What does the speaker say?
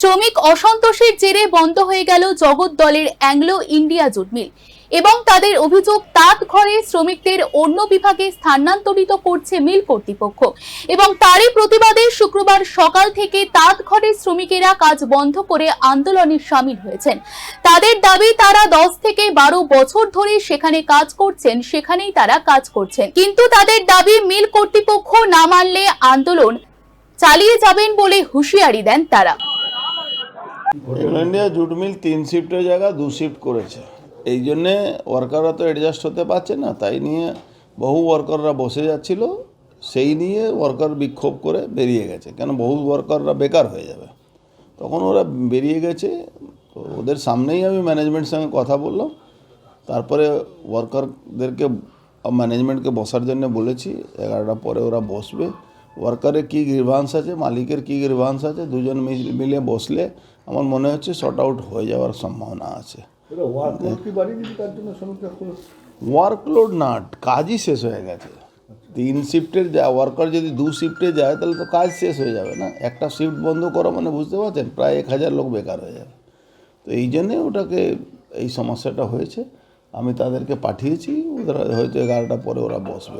শ্রমিক অসন্তোষের জেরে বন্ধ হয়ে গেল জগৎ দলের অ্যাংলো ইন্ডিয়া জুট মিল। এবং তাদের অভিযোগ, তাঁত ঘরে শ্রমিকদের অন্য বিভাগে স্থানান্তরিত করছে মিল কর্তৃপক্ষ। এবং তারই প্রতিবাদে শুক্রবার সকাল থেকে তাঁত ঘরের শ্রমিকেরা কাজ বন্ধ করে আন্দোলনে সামিল হয়েছেন। তাদের দাবি, তারা দশ থেকে বারো বছর ধরে সেখানে কাজ করছেন, সেখানেই তারা কাজ করছেন। কিন্তু তাদের দাবি, মিল কর্তৃপক্ষ না মানলে আন্দোলন চালিয়ে যাবেন বলে হুঁশিয়ারি দেন তারা। ইন্ডিয়া জুট মিল তিন শিফটের জায়গা, দু শিফট করেছে। এই জন্যে ওয়ার্কাররা তো অ্যাডজাস্ট হতে পারছে না, তাই নিয়ে বহু ওয়ার্কাররা বসে যাচ্ছিল, সেই নিয়ে ওয়ার্কার বিক্ষোভ করে বেরিয়ে গেছে। কেন? বহু ওয়ার্কাররা বেকার হয়ে যাবে। তখন ওরা বেরিয়ে গেছে, তো ওদের সামনেই আমি ম্যানেজমেন্টের সঙ্গে কথা বললাম। তারপরে ওয়ার্কারদেরকে ম্যানেজমেন্টকে বসার জন্য বলেছি এগারোটা পরে ওরা বসবে। ওয়ার্কারের কী গ্রিভান্স আছে মালিকের কী গ্রিভান্স আছে দুজন মিল- বসলে আমার মনে হচ্ছে শর্ট আউট হয়ে যাওয়ার সম্ভাবনা আছে। ওয়ার্কলোড না কাজই শেষ হয়ে গেছে। তিন শিফটের যা ওয়ার্কার যদি দু শিফটে যায় তাহলে তো কাজ শেষ হয়ে যাবে না। একটা শিফট বন্ধ করো মানে বুঝতে পারছেন প্রায় এক হাজার লোক বেকার হয়ে যাবে। তো এই জন্যে ওটাকে এই সমস্যাটা হয়েছে। আমি তাদেরকে পাঠিয়েছি ওরা হয়তো এগারোটা পরে ওরা বসবে।